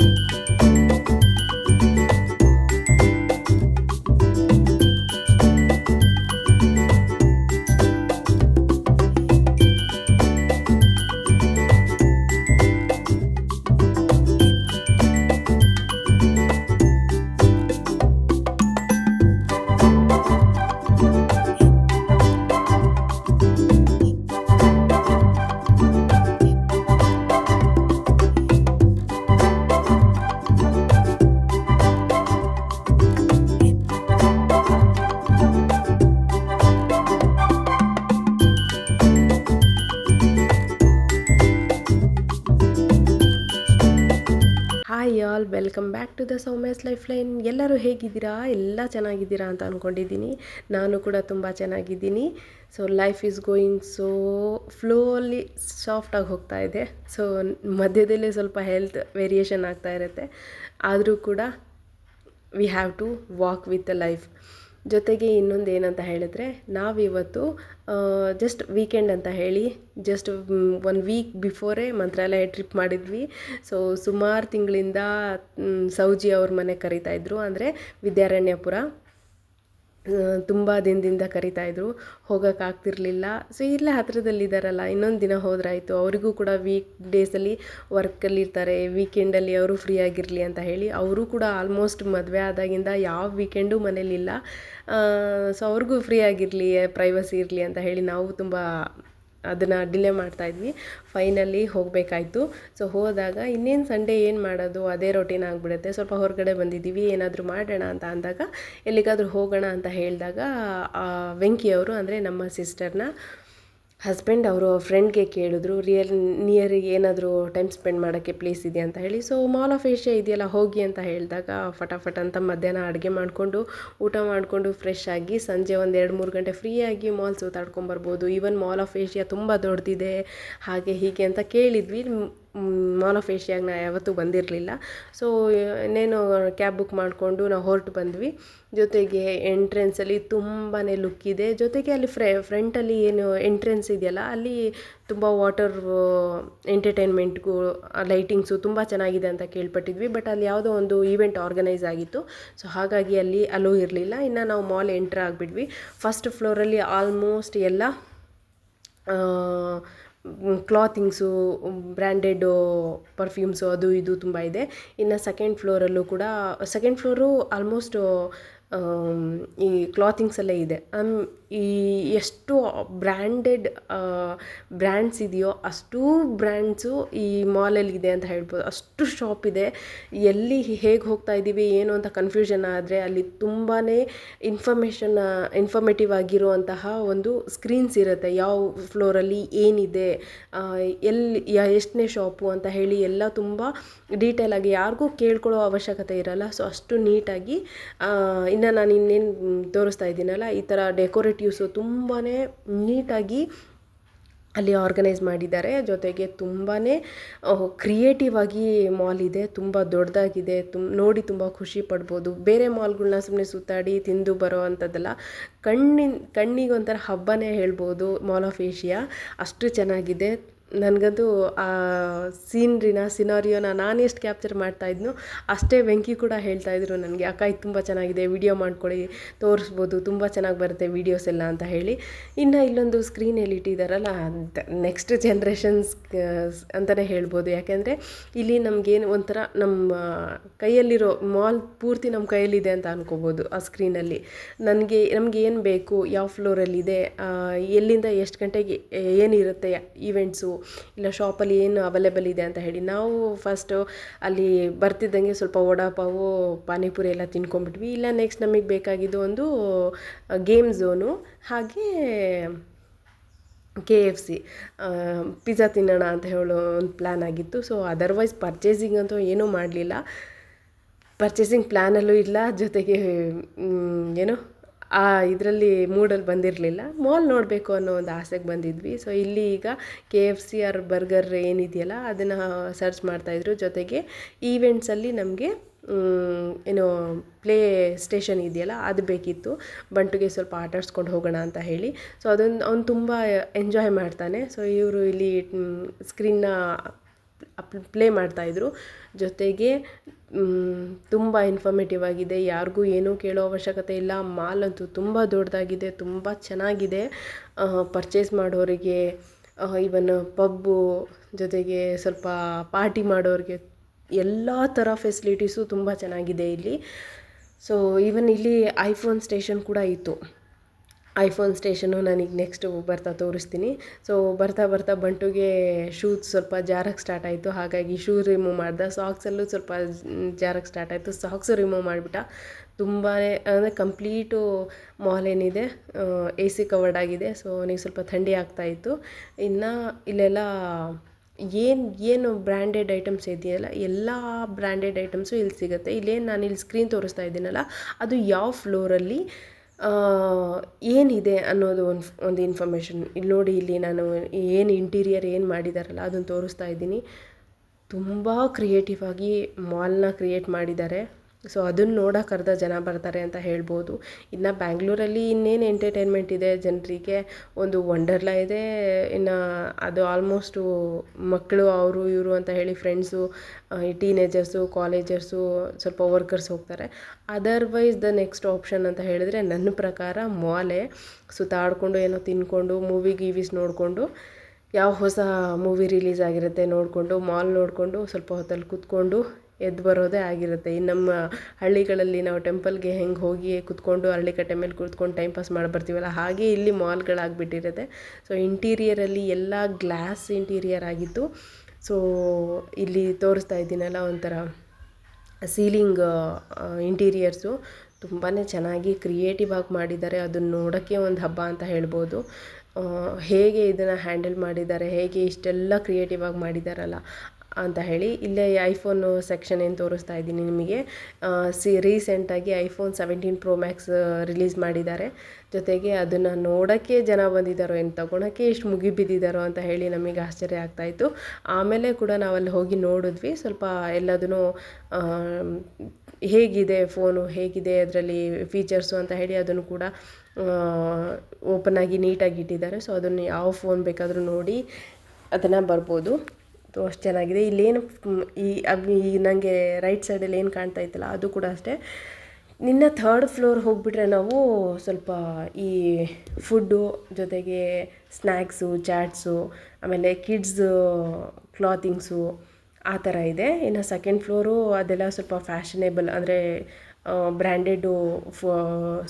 you. Welcome back to the Soumya's lifeline. ಎಲ್ಲರೂ ಹೇಗಿದ್ದೀರಾ? ಎಲ್ಲ ಚೆನ್ನಾಗಿದ್ದೀರಾ ಅಂತ ಅಂದ್ಕೊಂಡಿದ್ದೀನಿ ನಾನು ಕೂಡ ತುಂಬ ಚೆನ್ನಾಗಿದ್ದೀನಿ. So life is going so ಫ್ಲೋಲಿ ಸಾಫ್ಟಾಗಿ ಹೋಗ್ತಾ ಇದೆ. ಸೊ ಮಧ್ಯದಲ್ಲೇ ಸ್ವಲ್ಪ ಹೆಲ್ತ್ ವೇರಿಯೇಷನ್ ಆಗ್ತಾ ಇರುತ್ತೆ. ಆದರೂ ಕೂಡ we have to walk with the life ಜೊತೆಗೆ ಇನ್ನೊಂದು ಏನಂತ ಹೇಳಿದ್ರೆ, ನಾವಿವತ್ತು ಜಸ್ಟ್ ವೀಕೆಂಡ್ ಅಂತ ಹೇಳಿ ಜಸ್ಟ್ ಒನ್ ವೀಕ್ ಬಿಫೋರೇ ಮಂತ್ರಾಲಯ ಟ್ರಿಪ್ ಮಾಡಿದ್ವಿ. ಸೊ ಸುಮಾರು ತಿಂಗಳಿಂದ ಸೌಜಿ ಅವ್ರ ಮನೆ ಕರೀತಾ ಇದ್ದರು ಅಂದರೆ ವಿದ್ಯಾರಣ್ಯಪುರ. ತುಂಬ ದಿನದಿಂದ ಕರಿತಾಯಿದ್ರು ಹೋಗೋಕ್ಕಾಗ್ತಿರ್ಲಿಲ್ಲ ಸೊ ಇಲ್ಲೇ ಹತ್ತಿರದಲ್ಲಿದ್ದಾರಲ್ಲ ಇನ್ನೊಂದು ದಿನ ಹೋದ್ರಾಯಿತು. ಅವರಿಗೂ ಕೂಡ ವೀಕ್ ಡೇಸಲ್ಲಿ ವರ್ಕಲ್ಲಿ ಇರ್ತಾರೆ. ವೀಕೆಂಡಲ್ಲಿ ಅವರು ಫ್ರೀ ಆಗಿರಲಿ ಅಂತ ಹೇಳಿ ಅವರು ಕೂಡ ಆಲ್ಮೋಸ್ಟ್ ಮದುವೆ ಆದಾಗಿಂದ ಯಾವ ವೀಕೆಂಡು ಮನೇಲಿಲ್ಲ. ಸೊ ಅವ್ರಿಗೂ ಫ್ರೀ ಆಗಿರಲಿ ಪ್ರೈವಸಿ ಇರಲಿ ಅಂತ ಹೇಳಿ ನಾವು ತುಂಬ ಅದನ್ನು ಡಿಲೇ ಮಾಡ್ತಾಯಿದ್ವಿ ಫೈನಲಿ ಹೋಗಬೇಕಾಯ್ತು. ಸೊ ಹೋದಾಗ ಇನ್ನೇನು ಸಂಡೇ ಏನು ಮಾಡೋದು? ಅದೇ ರೊಟೀನ್ ಆಗಿಬಿಡುತ್ತೆ. ಸ್ವಲ್ಪ ಹೊರಗಡೆ ಬಂದಿದ್ದೀವಿ. ಏನಾದರೂ ಮಾಡೋಣ ಅಂತ ಅಂದಾಗ ಎಲ್ಲಿಗಾದರೂ ಹೋಗೋಣ ಅಂತ ಹೇಳಿದಾಗ ವೆಂಕಿಯವರು ಅಂದರೆ ನಮ್ಮ ಸಿಸ್ಟರ್ನ ಹಸ್ಬೆಂಡ್ ಅವರು ಫ್ರೆಂಡ್ಗೆ ಕೇಳಿದ್ರು ರಿಯಲ್ ನಿಯರಿಗೆ ಏನಾದರೂ ಟೈಮ್ ಸ್ಪೆಂಡ್ ಮಾಡೋಕ್ಕೆ ಪ್ಲೇಸ್ ಇದೆಯಾ ಅಂತ ಹೇಳಿ. ಸೊ ಮಾಲ್ ಆಫ್ ಏಷ್ಯಾ ಇದೆಯಲ್ಲ, ಹೋಗಿ ಅಂತ ಹೇಳಿದಾಗ ಫಟಾಫಟ್ ಅಂತ ಮಧ್ಯಾಹ್ನ ಅಡುಗೆ ಮಾಡಿಕೊಂಡು, ಊಟ ಮಾಡಿಕೊಂಡು ಫ್ರೆಶ್ ಆಗಿ ಸಂಜೆ ಒಂದು ಎರಡು ಮೂರು ಗಂಟೆ ಫ್ರೀಯಾಗಿ ಮಾಲ್ ಸುತ್ತಾಡ್ಕೊಂಬರ್ಬೋದು ಈವನ್ ಮಾಲ್ ಆಫ್ ಏಷ್ಯಾ ತುಂಬ ದೊಡ್ಡದಿದೆ ಹಾಗೆ ಹೀಗೆ ಅಂತ ಕೇಳಿದ್ವಿ. ಏಷ್ಯಾಗ ನಾ ಯಾವತ್ತೂ ಬಂದಿರಲಿಲ್ಲ. ಸೊ ಇನ್ನೇನು ಕ್ಯಾಬ್ ಬುಕ್ ಮಾಡಿಕೊಂಡು ನಾವು ಹೊರಟು ಬಂದ್ವಿ. ಜೊತೆಗೆ ಎಂಟ್ರೆನ್ಸಲ್ಲಿ ತುಂಬಾ ಲುಕ್ ಇದೆ. ಜೊತೆಗೆ ಅಲ್ಲಿ ಫ್ರೆ ಫ್ರಂಟಲ್ಲಿ ಏನು ಎಂಟ್ರೆನ್ಸ್ ಇದೆಯಲ್ಲ, ಅಲ್ಲಿ ತುಂಬ ವಾಟರ್ ಎಂಟರ್ಟೈನ್ಮೆಂಟ್ಗೂ ಲೈಟಿಂಗ್ಸು ತುಂಬ ಚೆನ್ನಾಗಿದೆ ಅಂತ ಕೇಳ್ಪಟ್ಟಿದ್ವಿ. ಬಟ್ ಅಲ್ಲಿ ಯಾವುದೋ ಒಂದು ಈವೆಂಟ್ ಆರ್ಗನೈಸ್ ಆಗಿತ್ತು. ಸೊ ಹಾಗಾಗಿ ಅಲ್ಲಿ ಅಲೋ ಇರಲಿಲ್ಲ. ಇನ್ನು ನಾವು ಮಾಲ್ ಎಂಟ್ರ್ ಆಗಿಬಿಟ್ವಿ. ಫಸ್ಟ್ ಫ್ಲೋರಲ್ಲಿ ಆಲ್ಮೋಸ್ಟ್ ಎಲ್ಲ ಕ್ಲಾತಿಂಗ್ಸು ಬ್ರ್ಯಾಂಡೆಡ್ ಪರ್ಫ್ಯೂಮ್ಸು ಅದು ಇದು ತುಂಬ ಇದೆ. ಇನ್ನು ಸೆಕೆಂಡ್ ಫ್ಲೋರಲ್ಲೂ ಕೂಡ ಸೆಕೆಂಡ್ ಫ್ಲೋರು ಆಲ್ಮೋಸ್ಟ್ ಈ ಕ್ಲಾತಿಂಗ್ಸ್ ಎಲ್ಲ ಇದೆ. ಈ ಎಷ್ಟು ಬ್ರ್ಯಾಂಡೆಡ್ ಬ್ರ್ಯಾಂಡ್ಸ್ ಇದೆಯೋ ಅಷ್ಟೂ ಬ್ರ್ಯಾಂಡ್ಸು ಈ ಮಾಲಲ್ಲಿ ಇದೆ ಅಂತ ಹೇಳ್ಬೋದು. ಅಷ್ಟು ಶಾಪ್ ಇದೆ. ಎಲ್ಲಿ ಹೇಗೆ ಹೋಗ್ತಾ ಇದ್ದೀವಿ ಏನು ಅಂತ ಕನ್ಫ್ಯೂಷನ್ ಆದರೆ ಅಲ್ಲಿ ತುಂಬಾ ಇನ್ಫಾರ್ಮೇಷನ್ ಇನ್ಫಾರ್ಮೇಟಿವ್ ಆಗಿರುವಂತಹ ಒಂದು ಸ್ಕ್ರೀನ್ಸ್ ಇರುತ್ತೆ. ಯಾವ ಫ್ಲೋರಲ್ಲಿ ಏನಿದೆ ಎಲ್ಲಿ ಎಷ್ಟನೇ ಶಾಪು ಅಂತ ಹೇಳಿ ಎಲ್ಲ ತುಂಬ ಡೀಟೇಲಾಗಿ ಯಾರಿಗೂ ಕೇಳ್ಕೊಳ್ಳೋ ಅವಶ್ಯಕತೆ ಇರಲ್ಲ. ಸೊ ಅಷ್ಟು ನೀಟಾಗಿ ನಾನು ಇನ್ನೇನು ತೋರಿಸ್ತಾ ಇದ್ದೀನಲ್ಲ, ಈ ಥರ ಡೆಕೋರೇಟಿವ್ಸು ತುಂಬಾ ನೀಟಾಗಿ ಅಲ್ಲಿ ಆರ್ಗನೈಸ್ ಮಾಡಿದ್ದಾರೆ. ಜೊತೆಗೆ ತುಂಬಾ ಕ್ರಿಯೇಟಿವ್ ಆಗಿ ಮಾಲ್ ಇದೆ, ತುಂಬ ದೊಡ್ಡದಾಗಿದೆ, ತುಮ್, ನೋಡಿ ತುಂಬ ಖುಷಿ ಪಡ್ಬೋದು. ಬೇರೆ ಮಾಲ್ಗಳನ್ನ ಸುಮ್ಮನೆ ಸುತ್ತಾಡಿ ತಿಂದು ಬರೋ ಅಂಥದ್ದೆಲ್ಲ, ಕಣ್ಣಿನ, ಕಣ್ಣಿಗೊಂಥರ ಹಬ್ಬನೇ ಹೇಳ್ಬೋದು ಮಾಲ್ ಆಫ್ ಏಷ್ಯಾ ಅಷ್ಟು ಚೆನ್ನಾಗಿದೆ. ನನಗಂತೂ ಆ ಸೀನ್ರಿನ ಸಿನಾರಿಯೋನ ನಾನು ಎಷ್ಟು ಕ್ಯಾಪ್ಚರ್ ಮಾಡ್ತಾ ಇದ್ನು ಅಷ್ಟೇ ವೆಂಕಿ ಕೂಡ ಹೇಳ್ತಾ ಇದ್ರು ನನಗೆ, ಅಕ್ಕ, ಇದು ತುಂಬ ಚೆನ್ನಾಗಿದೆ ವಿಡಿಯೋ ಮಾಡ್ಕೊಳ್ಳಿ, ತೋರಿಸ್ಬೋದು, ತುಂಬ ಚೆನ್ನಾಗಿ ಬರುತ್ತೆ ವಿಡಿಯೋಸ್ ಎಲ್ಲ, ಅಂತ ಹೇಳಿ. ಇನ್ನು ಇಲ್ಲೊಂದು ಸ್ಕ್ರೀನ್ ಸ್ಕ್ರೀನಲ್ಲಿ ಇಟ್ಟಿದ್ದಾರಲ್ಲ ನೆಕ್ಸ್ಟ್ ಜನ್ರೇಷನ್ಸ್ ಅಂತಲೇ ಹೇಳ್ಬೋದು. ಯಾಕೆಂದರೆ ಇಲ್ಲಿ ನಮಗೇನು ಒಂಥರ ನಮ್ಮ ಕೈಯಲ್ಲಿರೋ ಮಾಲ್ ಪೂರ್ತಿ ನಮ್ಮ ಕೈಯಲ್ಲಿದೆ ಅಂತ ಅನ್ಕೋಬೋದು ಆ ಸ್ಕ್ರೀನಲ್ಲಿ ನನಗೆ, ನಮಗೆ ಏನು ಬೇಕು, ಯಾವ ಫ್ಲೋರಲ್ಲಿದೆ ಎಲ್ಲಿಂದ ಎಷ್ಟು ಗಂಟೆಗೆ ಏನಿರುತ್ತೆ ಈವೆಂಟ್ಸು ಇಲ್ಲ ಶಾಪಲ್ಲಿ ಏನು ಅವೈಲೇಬಲ್ ಇದೆ ಅಂತ ಹೇಳಿ. ನಾವು ಫಸ್ಟು ಅಲ್ಲಿ ಬರ್ತಿದ್ದಂಗೆ ಸ್ವಲ್ಪ ವಡಾಪಾವು, ಪಾನಿಪುರಿ ಎಲ್ಲ ತಿನ್ಕೊಂಬಿಟ್ವಿ ಇಲ್ಲ ನೆಕ್ಸ್ಟ್ ನಮಗೆ ಬೇಕಾಗಿದ್ದು ಒಂದು ಗೇಮ್ ಝೋನು ಹಾಗೆ ಕೆ ಎಫ್ ಸಿ ಪಿಜ್ಜಾ ತಿನ್ನೋಣ ಅಂತ ಹೇಳೋ ಒಂದು ಪ್ಲ್ಯಾನ್ ಆಗಿತ್ತು. ಸೊ ಅದರ್ವೈಸ್ ಪರ್ಚೇಸಿಂಗ್ ಅಂತೂ ಏನೂ ಮಾಡಲಿಲ್ಲ. ಪರ್ಚೇಸಿಂಗ್ ಪ್ಲ್ಯಾನಲ್ಲೂ ಇಲ್ಲ. ಜೊತೆಗೆ ಏನು ಆ ಇದರಲ್ಲಿ ಮೂಡಲ್ಲಿ ಬಂದಿರಲಿಲ್ಲ. ಮಾಲ್ ನೋಡಬೇಕು ಅನ್ನೋ ಒಂದು ಆಸೆಗೆ ಬಂದಿದ್ವಿ. ಸೊ ಇಲ್ಲಿ ಈಗ K F C or burger ಏನಿದೆಯಲ್ಲ, ಅದನ್ನು ಸರ್ಚ್ ಮಾಡ್ತಾಯಿದ್ರು ಜೊತೆಗೆ ಈವೆಂಟ್ಸಲ್ಲಿ ನಮಗೆ ಏನು ಪ್ಲೇ ಸ್ಟೇಷನ್ ಇದೆಯಲ್ಲ, ಅದು ಬೇಕಿತ್ತು. ಬಂಟುಗೆ ಸ್ವಲ್ಪ ಆಟಾಡ್ಸ್ಕೊಂಡು ಹೋಗೋಣ ಅಂತ ಹೇಳಿ. ಸೊ ಅದೊಂದು, ಅವ್ನು ತುಂಬ ಎಂಜಾಯ್ ಮಾಡ್ತಾನೆ. ಸೊ ಇವರು ಇಲ್ಲಿ ಸ್ಕ್ರೀನ್ನ ಪ್ಲೇ ಮಾಡ್ತಾಯಿದ್ರು. ಜೊತೆಗೆ ತುಂಬ ಇನ್ಫಾರ್ಮೇಟಿವ್ ಆಗಿದೆ. ಯಾರಿಗೂ ಏನೂ ಕೇಳೋ ಅವಶ್ಯಕತೆ ಇಲ್ಲ. ಮಾಲ್ ಅಂತೂ ತುಂಬ ದೊಡ್ಡದಾಗಿದೆ ತುಂಬ ಚೆನ್ನಾಗಿದೆ. ಪರ್ಚೇಸ್ ಮಾಡೋರಿಗೆ ಇವನ್ ಪಬ್ಬು ಜೊತೆಗೆ ಸ್ವಲ್ಪ ಪಾರ್ಟಿ ಮಾಡೋರಿಗೆ ಎಲ್ಲ ಥರ ಫೆಸಿಲಿಟೀಸು ತುಂಬ ಚೆನ್ನಾಗಿದೆ ಇಲ್ಲಿ. ಸೊ ಈವನ್ ಇಲ್ಲಿ ಐಫೋನ್ ಸ್ಟೇಷನ್ ಕೂಡ ಇತ್ತು. ಐಫೋನ್ ಸ್ಟೇಷನು ನನಗೆ ನೆಕ್ಸ್ಟ್ ಬರ್ತಾ ತೋರಿಸ್ತೀನಿ. ಸೊ ಬರ್ತಾ ಬರ್ತಾ ಬಂಟುಗೆ ಶೂಸ್ ಸ್ವಲ್ಪ ಜಾರಕ್ಕೆ ಸ್ಟಾರ್ಟ್ ಆಯಿತು. ಹಾಗಾಗಿ ಶೂ ರಿಮೂವ್ ಮಾಡ್ದೆ. ಸಾಕ್ಸಲ್ಲೂ ಸ್ವಲ್ಪ ಜಾರಕ್ಕೆ ಸ್ಟಾರ್ಟ್ ಆಯಿತು. ಸಾಕ್ಸು ರಿಮೂವ್ ಮಾಡಿಬಿಟ್ಟ. ತುಂಬಾ ಅಂದರೆ ಕಂಪ್ಲೀಟು ಮಾಲ್ ಏನಿದೆ ಎ ಸಿ ಕವರ್ಡ್ ಆಗಿದೆ. ಸೊ ಅವನಿಗೆ ಸ್ವಲ್ಪ ಥಂಡಿ ಆಗ್ತಾಯಿತ್ತು ಇನ್ನು ಇಲ್ಲೆಲ್ಲ ಏನು ಏನು ಬ್ರ್ಯಾಂಡೆಡ್ ಐಟಮ್ಸ್ ಇದೆಯಲ್ಲ, ಎಲ್ಲ ಬ್ರ್ಯಾಂಡೆಡ್ ಐಟಮ್ಸು ಇಲ್ಲಿ ಸಿಗುತ್ತೆ. ಇಲ್ಲೇನು ನಾನು ಇಲ್ಲಿ ಸ್ಕ್ರೀನ್ ತೋರಿಸ್ತಾ ಇದ್ದೀನಲ್ಲ, ಅದು ಯಾವ ಫ್ಲೋರಲ್ಲಿ ಏನಿದೆ ಅನ್ನೋದು ಒಂದು ಒಂದು ಇನ್ಫಾರ್ಮೇಷನ್ ಇಲ್ಲಿ ನೋಡಿ, ಇಲ್ಲಿ ನಾನು ಏನು ಇಂಟೀರಿಯರ್ ಏನು ಮಾಡಿದಾರಲ್ಲ ಅದನ್ನು ತೋರಿಸ್ತಾ ಇದ್ದೀನಿ. ತುಂಬ ಕ್ರಿಯೇಟಿವ್ ಆಗಿ ಮಾಲ್ನ ಕ್ರಿಯೇಟ್ ಮಾಡಿದ್ದಾರೆ. ಸೊ ಅದನ್ನು ನೋಡೋಕೆ ಅರ್ಧ ಜನ ಬರ್ತಾರೆ ಅಂತ ಹೇಳ್ಬೋದು. ಇನ್ನು ಬ್ಯಾಂಗ್ಳೂರಲ್ಲಿ ಇನ್ನೇನು ಎಂಟರ್ಟೈನ್ಮೆಂಟ್ ಇದೆ? ಜನರಿಗೆ ಒಂದು ವಂಡರ್ಲಾ ಇದೆ. ಇನ್ನು ಅದು ಆಲ್ಮೋಸ್ಟು ಮಕ್ಕಳು ಅವರು, ಇವರು ಅಂತ ಹೇಳಿ ಫ್ರೆಂಡ್ಸು ಈ ಟೀನೇಜರ್ಸು ಕಾಲೇಜರ್ಸು ಸ್ವಲ್ಪ ವರ್ಕರ್ಸ್ ಹೋಗ್ತಾರೆ. ಅದರ್ವೈಸ್ ದ ನೆಕ್ಸ್ಟ್ ಆಪ್ಷನ್ ಅಂತ ಹೇಳಿದ್ರೆ ನನ್ನ ಪ್ರಕಾರ ಮಾಲೇ ಸುತ್ತಾಡಿಕೊಂಡು ಏನೋ ತಿನ್ಕೊಂಡು ಮೂವಿ ಗೀವೀಸ್ ನೋಡಿಕೊಂಡು, ಯಾವ ಹೊಸ ಮೂವಿ ರಿಲೀಸ್ ಆಗಿರುತ್ತೆ ನೋಡಿಕೊಂಡು ಮಾಲ್ ನೋಡಿಕೊಂಡು ಸ್ವಲ್ಪ ಹೊತ್ತಲ್ಲಿ ಕೂತ್ಕೊಂಡು ಎದ್ದು ಬರೋದೇ ಆಗಿರುತ್ತೆ. ಇನ್ನು ನಮ್ಮ ಹಳ್ಳಿಗಳಲ್ಲಿ ನಾವು ಟೆಂಪಲ್ಗೆ ಹೆಂಗೆ ಹೋಗಿ ಕುತ್ಕೊಂಡು ಅರಳಿಕಟ್ಟೆ ಮೇಲೆ ಕೂತ್ಕೊಂಡು ಟೈಮ್ ಪಾಸ್ ಮಾಡಿ ಬರ್ತೀವಲ್ಲ, ಹಾಗೆ ಇಲ್ಲಿ ಮಾಲ್ಗಳಾಗಿಬಿಟ್ಟಿರುತ್ತೆ. ಸೊ, ಇಂಟೀರಿಯರಲ್ಲಿ ಎಲ್ಲ ಗ್ಲಾಸ್ ಇಂಟೀರಿಯರ್ ಆಗಿತ್ತು. ಸೊ, ಇಲ್ಲಿ ತೋರಿಸ್ತಾ ಇದ್ದೀನಲ್ಲ ಒಂಥರ ಸೀಲಿಂಗ್ ಇಂಟೀರಿಯರ್ಸು. ತುಂಬಾ ಚೆನ್ನಾಗಿ ಕ್ರಿಯೇಟಿವ್ ಆಗಿ ಮಾಡಿದ್ದಾರೆ. ಅದನ್ನು ನೋಡೋಕ್ಕೆ ಒಂದು ಹಬ್ಬ ಅಂತ ಹೇಳ್ಬೋದು. ಹೇಗೆ ಇದನ್ನು ಹ್ಯಾಂಡಲ್ ಮಾಡಿದ್ದಾರೆ, ಹೇಗೆ ಇಷ್ಟೆಲ್ಲ ಕ್ರಿಯೇಟಿವ್ ಆಗಿ ಮಾಡಿದ್ದಾರಲ್ಲ ಅಂತ ಹೇಳಿ ಇಲ್ಲೇ ಐಫೋನು ಸೆಕ್ಷನ್ ಏನು ತೋರಿಸ್ತಾ ಇದ್ದೀನಿ ನಿಮಗೆ. ಸಿ ರೀಸೆಂಟಾಗಿ iPhone seventeen pro max release ಮಾಡಿದ್ದಾರೆ. ಜೊತೆಗೆ ಅದನ್ನು ನೋಡೋಕ್ಕೆ ಜನ ಬಂದಿದ್ದಾರೋ ಏನು ತೊಗೊಳಕ್ಕೆ ಎಷ್ಟು ಮುಗಿ ಬಿದ್ದಿದ್ದಾರೋ ಅಂತ ಹೇಳಿ ನಮಗೆ ಆಶ್ಚರ್ಯ ಆಗ್ತಾಯಿತ್ತು ಆಮೇಲೆ ಕೂಡ ನಾವಲ್ಲಿ ಹೋಗಿ ನೋಡಿದ್ವಿ. ಸ್ವಲ್ಪ ಎಲ್ಲದೂ ಹೇಗಿದೆ ಫೋನು ಹೇಗಿದೆ ಅದರಲ್ಲಿ ಫೀಚರ್ಸು ಅಂತ ಹೇಳಿ ಅದನ್ನು ಕೂಡ ಓಪನ್ ಆಗಿ ನೀಟಾಗಿ ಇಟ್ಟಿದ್ದಾರೆ. ಸೊ ಅದನ್ನು ಯಾವ ಫೋನ್ ಬೇಕಾದರೂ ನೋಡಿ ಅದನ್ನು ಬರ್ಬೋದು. ಸೊ ಅಷ್ಟು ಚೆನ್ನಾಗಿದೆ. ಇಲ್ಲೇನು ಈ ಈ ನನಗೆ ರೈಟ್ ಸೈಡಲ್ಲಿ ಏನು ಕಾಣ್ತಾ ಇತ್ತಲ್ಲ, ಅದು ಕೂಡ ಅಷ್ಟೇ. ನಿನ್ನ ಥರ್ಡ್ ಫ್ಲೋರ್ ಹೋಗಿಬಿಟ್ರೆ ನಾವು ಸ್ವಲ್ಪ ಈ ಫುಡ್ಡು ಜೊತೆಗೆ ಸ್ನ್ಯಾಕ್ಸು ಚಾಟ್ಸು ಆಮೇಲೆ ಕಿಡ್ಸ್ ಕ್ಲಾತಿಂಗ್ಸು ಆ ಥರ ಇದೆ. ಇನ್ನು ಸೆಕೆಂಡ್ ಫ್ಲೋರು ಅದೆಲ್ಲ ಸ್ವಲ್ಪ ಫ್ಯಾಷನೇಬಲ್ ಅಂದರೆ ಬ್ರ್ಯಾಂಡೆಡು ಫ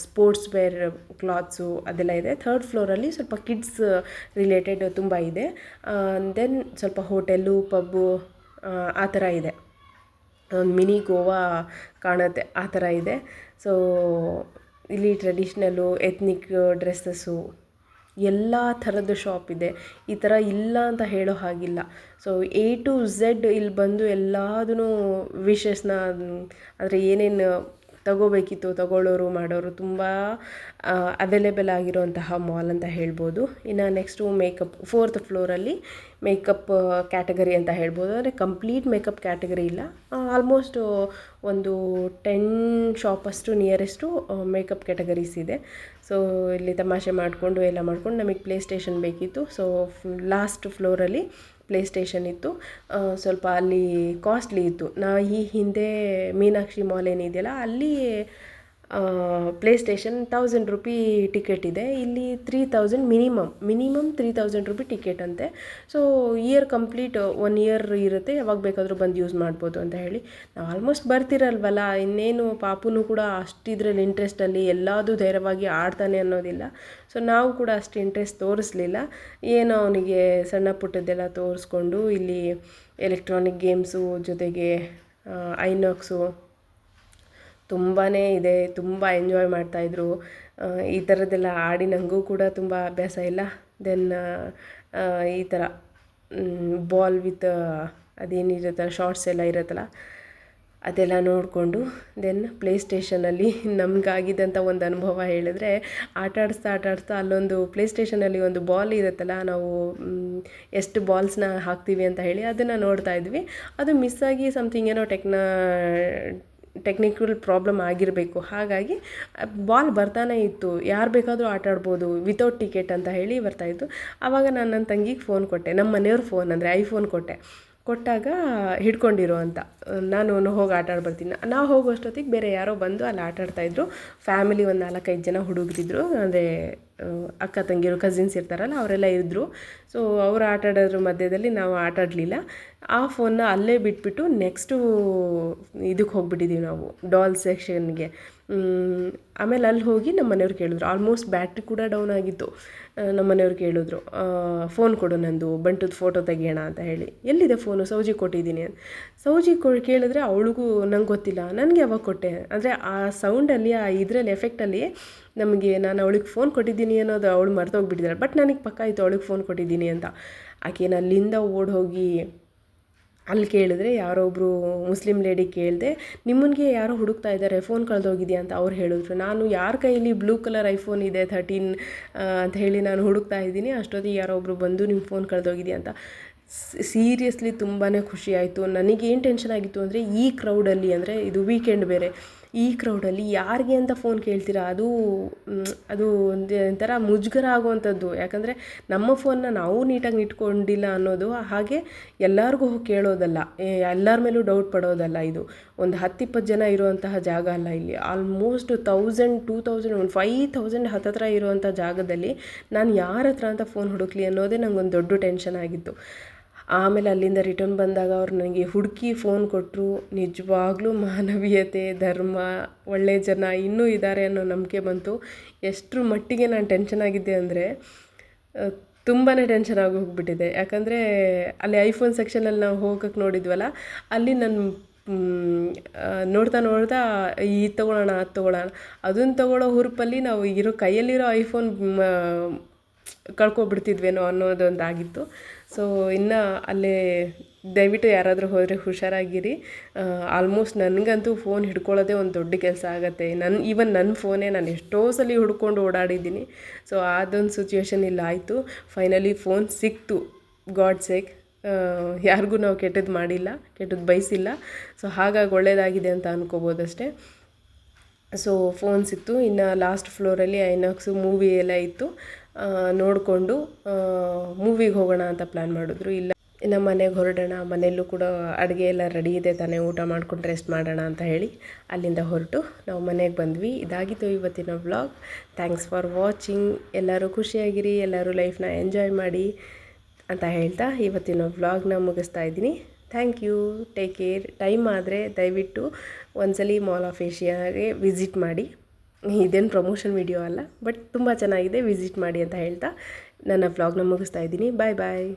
ಸ್ಪೋರ್ಟ್ಸ್ ವೇರ್ ಕ್ಲಾತ್ಸು ಅದೆಲ್ಲ ಇದೆ. ಥರ್ಡ್ ಫ್ಲೋರಲ್ಲಿ ಸ್ವಲ್ಪ ಕಿಡ್ಸ್ ರಿಲೇಟೆಡ್ ತುಂಬ ಇದೆ. ದೆನ್ ಸ್ವಲ್ಪ ಹೋಟೆಲ್ಲು ಪಬ್ಬು ಆ ಥರ ಇದೆ. ಒಂದು ಮಿನಿ ಗೋವಾ ಕಾಣುತ್ತೆ, ಆ ಥರ ಇದೆ. ಸೊ ಇಲ್ಲಿ ಟ್ರೆಡಿಷ್ನಲ್ಲು ಎತ್ನಿಕ್ ಡ್ರೆಸ್ಸಸ್ಸು ಎಲ್ಲ ಥರದ್ದು ಶಾಪ್ ಇದೆ. ಈ ಥರ ಇಲ್ಲ ಅಂತ ಹೇಳೋ ಹಾಗಿಲ್ಲ. ಸೊ ಎ ಟು ಝೆಡ್ ಇಲ್ಲಿ ಬಂದು ಎಲ್ಲದೂ ವಿಷಸ್ನ ಅಂದರೆ ಏನೇನು ತಗೋಬೇಕಿತ್ತು, ತಗೊಳ್ಳೋರು, ಮಾಡೋರು ತುಂಬ ಅವೈಲೇಬಲ್ ಆಗಿರುವಂತಹ ಮಾಲ್ ಅಂತ ಹೇಳ್ಬೋದು. ಇನ್ನು ನೆಕ್ಸ್ಟು ಮೇಕಪ್ ಫೋರ್ತ್ ಫ್ಲೋರಲ್ಲಿ ಮೇಕಪ್ ಕ್ಯಾಟಗರಿ ಅಂತ ಹೇಳ್ಬೋದು. ಅಂದರೆ ಕಂಪ್ಲೀಟ್ ಮೇಕಪ್ ಕ್ಯಾಟಗರಿ ಇಲ್ಲ. ಆಲ್ಮೋಸ್ಟ್ ಒಂದು ಟೆನ್ ಶಾಪಷ್ಟು ನಿಯರೆಸ್ಟು ಮೇಕಪ್ ಕ್ಯಾಟಗರೀಸ್ ಇದೆ. ಸೊ ಇಲ್ಲಿ ತಮಾಷೆ ಮಾಡಿಕೊಂಡು, ಎಲ್ಲ ಮಾಡ್ಕೊಂಡು ನಮಗೆ ಪ್ಲೇ ಸ್ಟೇಷನ್ ಬೇಕಿತ್ತು ಸೊ ಲಾಸ್ಟ್ ಫ್ಲೋರಲ್ಲಿ ಪ್ಲೇ ಸ್ಟೇಷನ್ ಇತ್ತು ಸ್ವಲ್ಪ ಅಲ್ಲಿ ಕಾಸ್ಟ್ಲಿ ಇತ್ತು. ನಾ ಈ ಹಿಂದೆ ಮೀನಾಕ್ಷಿ ಮಾಲ್ ಏನಿದೆಯಲ್ಲ ಅಲ್ಲಿ PlayStation thousand rupee ticket ಇದೆ. ಇಲ್ಲಿ three thousand minimum minimum three thousand rupee ticket ಅಂತೆ. So year complete one year ಇರುತ್ತೆ. ಯಾವಾಗ ಬೇಕಾದರೂ ಬಂದು ಯೂಸ್ ಮಾಡ್ಬೋದು ಅಂತ ಹೇಳಿ. ನಾವು ಆಲ್ಮೋಸ್ಟ್ ಬರ್ತಿರಲ್ವಲ್ಲ? ಇನ್ನೇನು ಪಾಪುನು ಕೂಡ ಅಷ್ಟಿದ್ರಲ್ಲಿ ಇಂಟ್ರೆಸ್ಟಲ್ಲಿ ಎಲ್ಲದೂ ಧೈರ್ಯವಾಗಿ ಆಡ್ತಾನೆ ಅನ್ನೋದಿಲ್ಲ. ಸೊ ನಾವು ಕೂಡ ಅಷ್ಟು ಇಂಟ್ರೆಸ್ಟ್ ತೋರಿಸ್ಲಿಲ್ಲ. ಏನೋ ಅವನಿಗೆ ಸಣ್ಣ ಪುಟ್ಟದ್ದೆಲ್ಲ ತೋರಿಸ್ಕೊಂಡು ಇಲ್ಲಿ ಎಲೆಕ್ಟ್ರಾನಿಕ್ ಗೇಮ್ಸು ಜೊತೆಗೆ ಐನಾಕ್ಸು ತುಂಬಾ ಇದೆ, ತುಂಬ ಎಂಜಾಯ್ ಮಾಡ್ತಾಯಿದ್ರು. ಈ ಥರದ್ದೆಲ್ಲ ಆಡಿ ನನಗೂ ಕೂಡ ತುಂಬ ಅಭ್ಯಾಸ ಇಲ್ಲ. ದೆನ್ ಈ ಥರ ಬಾಲ್ ವಿತ್ ಅದೇನಿರುತ್ತಲ್ಲ ಶಾರ್ಟ್ಸ್ ಎಲ್ಲ ಇರುತ್ತಲ್ಲ, ಅದೆಲ್ಲ ನೋಡಿಕೊಂಡು ದೆನ್ ಪ್ಲೇ ಸ್ಟೇಷನಲ್ಲಿ ನಮಗಾಗಿದ್ದಂಥ ಒಂದು ಅನುಭವ ಹೇಳಿದ್ರೆ ಆಟ ಆಡಿಸ್ತಾ ಆಟ ಆಡಿಸ್ತಾ ಅಲ್ಲೊಂದು ಪ್ಲೇ ಸ್ಟೇಷನಲ್ಲಿ ಒಂದು ಬಾಲ್ ಇರುತ್ತಲ್ಲ, ನಾವು ಎಷ್ಟು ಬಾಲ್ಸ್ನ ಹಾಕ್ತೀವಿ ಅಂತ ಹೇಳಿ ಅದನ್ನು ನೋಡ್ತಾ ಇದ್ವಿ. ಅದು ಮಿಸ್ ಆಗಿ ಸಮಥಿಂಗ್ ಏನೋ ಟೆಕ್ನ ಟೆಕ್ನಿಕಲ್ ಪ್ರಾಬ್ಲಮ್ ಆಗಿರಬೇಕು. ಹಾಗಾಗಿ ಬಾಲ್ ಬರ್ತಾನೆ ಇತ್ತು. ಯಾರು ಬೇಕಾದರೂ ಆಟ ಆಡ್ಬೋದು ವಿತೌಟ್ ಟಿಕೆಟ್ ಅಂತ ಹೇಳಿ ಬರ್ತಾಯಿತ್ತು ಆವಾಗ ನಾನು ನನ್ನ ತಂಗಿಗೆ ಫೋನ್ ಕೊಟ್ಟೆ. ನಮ್ಮ ಮನೆಯವ್ರ ಫೋನ್ ಅಂದರೆ ಐಫೋನ್ ಕೊಟ್ಟೆ. ಕೊಟ್ಟಾಗ ಹಿಡ್ಕೊಂಡಿರೋ ಅಂತ. ನಾನು ಹೋಗಿ ಆಟ ಬರ್ತೀನಿ ನಾವು ಹೋಗುವಷ್ಟೊತ್ತಿಗೆ ಬೇರೆ ಯಾರೋ ಬಂದು ಅಲ್ಲಿ ಆಟ ಆಡ್ತಾಯಿದ್ರು ಫ್ಯಾಮಿಲಿ ಒಂದು ನಾಲ್ಕೈದು ಜನ ಹುಡುಗರಿದ್ರು. ಅಂದರೆ ಅಕ್ಕ ತಂಗಿರು ಕಸಿನ್ಸ್ ಇರ್ತಾರಲ್ಲ, ಅವರೆಲ್ಲ ಇದ್ದರು ಸೊ ಅವ್ರು ಆಟ ಆಡೋದ್ರ ಮಧ್ಯದಲ್ಲಿ ನಾವು ಆಟ ಆಡಲಿಲ್ಲ ಆ ಫೋನ್ನ ಅಲ್ಲೇ ಬಿಟ್ಬಿಟ್ಟು ನೆಕ್ಸ್ಟು ಇದಕ್ಕೆ ಹೋಗ್ಬಿಟ್ಟಿದ್ದೀವಿ ನಾವು ಡಾಲ್ ಸೆಕ್ಷನ್ಗೆ ಆಮೇಲೆ ಅಲ್ಲಿ ಹೋಗಿ ನಮ್ಮ ಮನೆಯವ್ರು ಕೇಳಿದ್ರು. ಆಲ್ಮೋಸ್ಟ್ ಬ್ಯಾಟ್ರಿ ಕೂಡ ಡೌನ್ ಆಗಿತ್ತು. ನಮ್ಮ ಮನೆಯವ್ರು ಕೇಳಿದ್ರು. ಫೋನ್ ಕೊಡು ನಂದು, ಬಂಟುದು ಫೋಟೋ ತೆಗಿಯೋಣ ಅಂತ ಹೇಳಿ. ಎಲ್ಲಿದೆ ಫೋನು ಸೌಜಿ ಕೊಟ್ಟಿದ್ದೀನಿ. ಅಂತ ಸೌಜಿ ಕೊ ಕೇಳಿದ್ರೆ ಅವಳಿಗೂ ನಂಗೆ ಗೊತ್ತಿಲ್ಲ. ನನಗೆ ಯಾವಾಗ ಕೊಟ್ಟೆ? ಅಂದರೆ ಆ ಸೌಂಡಲ್ಲಿ ಆ ಇದರಲ್ಲಿ ಎಫೆಕ್ಟಲ್ಲಿ ನಮಗೆ ನಾನು ಅವಳಿಗೆ ಫೋನ್ ಕೊಟ್ಟಿದ್ದೀನಿ ಅನ್ನೋದು ಅವಳು ಮರ್ತೋಗ್ಬಿಟ್ಟಿದ್ದಾಳೆ ಬಟ್ ನನಗೆ ಪಕ್ಕ ಆಯಿತು, ಅವಳಿಗೆ ಫೋನ್ ಕೊಟ್ಟಿದ್ದೀನಿ ಅಂತ. ಆಕೆನ ಅಲ್ಲಿಂದ ಓಡಿ ಹೋಗಿ ಅಲ್ಲಿ ಕೇಳಿದ್ರೆ ಯಾರೋ ಒಬ್ಬರು ಮುಸ್ಲಿಮ್ ಲೇಡಿ ಕೇಳಿದೆ, ನಿಮ್ಮನಿಗೆ ಯಾರೋ ಹುಡುಕ್ತಾ ಇದ್ದಾರೆ ಫೋನ್ ಕಳೆದೋಗಿದೆಯಾ? ಅಂತ ಅವ್ರು ಹೇಳಿದ್ರು. ನಾನು ಯಾರ ಕೈಯಲ್ಲಿ ಬ್ಲೂ ಕಲರ್ ಐಫೋನ್ ಇದೆ ಥರ್ಟೀನ್ ಅಂತ ಹೇಳಿ ನಾನು ಹುಡುಕ್ತಾ ಇದ್ದೀನಿ. ಅಷ್ಟೊತ್ತಿಗೆ ಯಾರೋ ಒಬ್ಬರು ಬಂದು ನಿಮ್ಮ ಫೋನ್ ಕಳೆದೋಗಿದೆಯಾ? ಅಂತ. ಸೀರಿಯಸ್ಲಿ ತುಂಬಾ ಖುಷಿ ಆಯಿತು. ನನಗೇನು ಟೆನ್ಷನ್ ಆಗಿತ್ತು ಅಂದರೆ ಈ ಕ್ರೌಡಲ್ಲಿ ಅಂದರೆ ಇದು ವೀಕೆಂಡ್ ಬೇರೆ. ಈ ಕ್ರೌಡಲ್ಲಿ ಯಾರಿಗೆ ಅಂತ ಫೋನ್ ಕೇಳ್ತೀರಾ? ಅದು ಅದು ಒಂದು ಒಂಥರ ಮುಜುಗರ ಆಗುವಂಥದ್ದು. ಯಾಕಂದರೆ ನಮ್ಮ ಫೋನ್ನ ನಾವು ನೀಟಾಗಿ ಇಟ್ಕೊಂಡಿಲ್ಲ ಅನ್ನೋದು ಹಾಗೆ ಎಲ್ಲರಿಗೂ ಹೋಗಿ ಕೇಳೋದಲ್ಲ ಎಲ್ಲರ ಮೇಲೂ ಡೌಟ್ ಪಡೋದಲ್ಲ ಇದು. ಒಂದು ಹತ್ತಿಪ್ಪತ್ತು ಜನ ಇರುವಂತಹ ಜಾಗ ಅಲ್ಲ ಇಲ್ಲಿ. ಆಲ್ಮೋಸ್ಟ್ ತೌಸಂಡ್ ಟೂ ತೌಸಂಡ್ ಒಂದು ಫೈವ್ ತೌಸಂಡ್ ಹತ್ತತ್ರ ಇರುವಂಥ ಜಾಗದಲ್ಲಿ ನಾನು ಯಾರ ಹತ್ರ ಅಂತ ಫೋನ್ ಹುಡುಕ್ಲಿ ಅನ್ನೋದೇ ನಂಗೊಂದು ದೊಡ್ಡ ಟೆನ್ಷನ್ ಆಗಿತ್ತು. ಆಮೇಲೆ ಅಲ್ಲಿಂದ ರಿಟರ್ನ್ ಬಂದಾಗ ಅವ್ರು ನನಗೆ ಹುಡುಕಿ ಫೋನ್ ಕೊಟ್ಟರು ನಿಜವಾಗ್ಲೂ ಮಾನವೀಯತೆ, ಧರ್ಮ ಒಳ್ಳೆಯ ಜನ ಇನ್ನೂ ಇದ್ದಾರೆ ಅನ್ನೋ ನಂಬಿಕೆ ಬಂತು. ಎಷ್ಟರ ಮಟ್ಟಿಗೆ ನಾನು ಟೆನ್ಷನ್ ಆಗಿದ್ದೆ ಅಂದರೆ ತುಂಬಾ ಟೆನ್ಷನ್ ಆಗಿ ಹೋಗಿಬಿಟ್ಟಿದೆ. ಯಾಕಂದರೆ ಅಲ್ಲಿ ಐಫೋನ್ ಸೆಕ್ಷನಲ್ಲಿ ನಾವು ಹೋಗಕ್ಕೆ ನೋಡಿದ್ವಲ್ಲ, ಅಲ್ಲಿ ನನ್ನ ನೋಡ್ತಾ ನೋಡ್ತಾ ಇದು ತೊಗೊಳ್ಳೋಣ ಅದು ತೊಗೊಳ್ಳೋಣ ಅದನ್ನು ತೊಗೊಳ್ಳೋ ಹುರುಪಲ್ಲಿ ನಾವು ಇರೋ ಕೈಯಲ್ಲಿರೋ ಐಫೋನ್ ಕಳ್ಕೊಬಿಡ್ತಿದ್ವೇನೋ ಅನ್ನೋದೊಂದಾಗಿತ್ತು. ಸೊ ಇನ್ನು ಅಲ್ಲೇ ದಯವಿಟ್ಟು ಯಾರಾದರೂ ಹೋದರೆ ಹುಷಾರಾಗಿರಿ. ಆಲ್ಮೋಸ್ಟ್ ನನಗಂತೂ ಫೋನ್ ಹಿಡ್ಕೊಳ್ಳೋದೇ ಒಂದು ದೊಡ್ಡ ಕೆಲಸ ಆಗುತ್ತೆ. ನನ್ನ ಈವನ್ ನನ್ನ ಫೋನೇ ನಾನು ಎಷ್ಟೋ ಸಲ ಹುಡ್ಕೊಂಡು ಓಡಾಡಿದ್ದೀನಿ. ಸೊ ಅದೊಂದು ಸಿಚುವೇಶನ್ ಇಲ್ಲ, ಆಯಿತು. ಫೈನಲಿ ಫೋನ್ ಸಿಕ್ತು ಗಾಡ್ ಸೇಕ್ ಯಾರಿಗೂ ನಾವು ಕೆಟ್ಟದ್ದು ಮಾಡಿಲ್ಲ ಕೆಟ್ಟದ್ದು ಬಯಸಿಲ್ಲ. ಸೊ ಹಾಗಾಗಿ ಒಳ್ಳೆಯದಾಗಿದೆ ಅಂತ ಅನ್ಕೋಬೋದಷ್ಟೇ. ಸೊ ಫೋನ್ ಸಿಕ್ತು. ಇನ್ನು ಲಾಸ್ಟ್ ಫ್ಲೋರಲ್ಲಿ ಐನಾಕ್ಸು ಮೂವಿ ಎಲ್ಲ ಇತ್ತು. ನೋಡಿಕೊಂಡು ಮೂವಿಗೆ ಹೋಗೋಣ ಅಂತ ಪ್ಲ್ಯಾನ್ ಮಾಡಿದ್ರು. ಇಲ್ಲ ನಮ್ಮ ಮನೆಗೆ ಹೊರಡೋಣ, ಮನೆಯಲ್ಲೂ ಕೂಡ ಅಡುಗೆ ಎಲ್ಲ ರೆಡಿ ಇದೆ ತಾನೇ, ಊಟ ಮಾಡ್ಕೊಂಡು ರೆಸ್ಟ್ ಮಾಡೋಣ ಅಂತ ಹೇಳಿ ಅಲ್ಲಿಂದ ಹೊರಟು ನಾವು ಮನೆಗೆ ಬಂದ್ವಿ. ಇದಾಗಿತ್ತು ಇವತ್ತಿನ ವ್ಲಾಗ್ ಥ್ಯಾಂಕ್ಸ್ ಫಾರ್ ವಾಚಿಂಗ್ ಎಲ್ಲರೂ ಖುಷಿಯಾಗಿರಿ, ಎಲ್ಲರೂ ಲೈಫ್ನ ಎಂಜಾಯ್ ಮಾಡಿ ಅಂತ ಹೇಳ್ತಾ ಇವತ್ತಿನ ವ್ಲಾಗ್ನ ಮುಗಿಸ್ತಾ ಇದ್ದೀನಿ. Thank you take care time ಆದರೆ ದಯವಿಟ್ಟು ಒಂದ್ಸಲಿ ಮಾಲ್ ಆಫ್ ಏಷ್ಯಾಗೆ ವಿಸಿಟ್ ಮಾಡಿ. ಇದೇನು ಪ್ರಮೋಷನ್ ವಿಡಿಯೋ ಅಲ್ಲ ಬಟ್ ತುಂಬ ಚೆನ್ನಾಗಿದೆ ವಿಸಿಟ್ ಮಾಡಿ ಅಂತ ಹೇಳ್ತಾ ನನ್ನ ವ್ಲಾಗ್ನ ಮುಗಿಸ್ತಾ ಇದ್ದೀನಿ. ಬಾಯ್ ಬಾಯ್